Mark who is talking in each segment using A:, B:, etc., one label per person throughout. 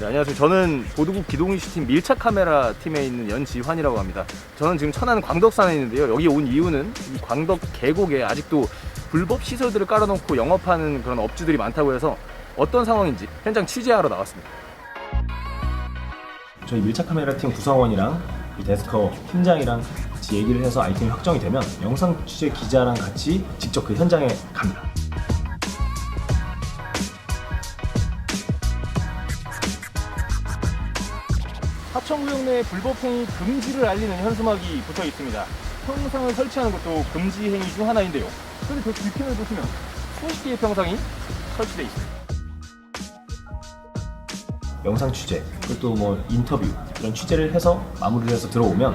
A: 안녕하세요. 저는 보도국 기동 이 슈팀 밀착 카메라 팀에 있는 연지환이라고 합니다. 저는 지금 천안 광덕산에 있는데요. 여기 온 이유는 이 광덕 계곡에 아직도 불법 시설들을 깔아놓고 영업하는 그런 업주들이 많다고 해서 어떤 상황인지 현장 취재하러 나왔습니다.
B: 저희 밀착 카메라 팀 구성원이랑 이 데스커 팀장이랑 같이 얘기를 해서 아이템이 확정이 되면 영상 취재 기자랑 같이 직접 그 현장에 갑니다.
A: 하천구역 내 불법행위 금지를 알리는 현수막이 붙어 있습니다. 평상을 설치하는 것도 금지 행위 중 하나인데요. 그런데 저 뒤편을 보시면 수십 개의 평상이 설치되어 있습니다.
B: 영상 취재 그리고 뭐 인터뷰 이런 취재를 해서 마무리를 해서 들어오면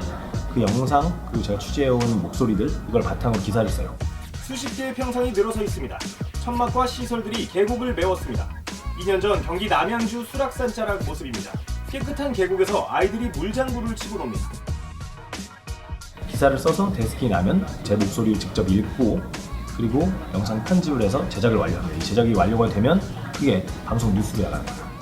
B: 그 영상 그리고 제가 취재해온 목소리들 이걸 바탕으로 기사를 써요.
A: 수십 개의 평상이 늘어서 있습니다. 천막과 시설들이 계곡을 메웠습니다. 2년 전 경기 남양주 수락산 자락 모습입니다. 깨끗한 계곡에서 아이들이 물장구를 치고 놉니다.
B: 기사를 써서 데스킹이 나면 제 목소리를 직접 읽고 그리고 영상 편집을 해서 제작을 완료합니다. 이 제작이 완료가 되면 그게 방송 뉴스로 나갑니다.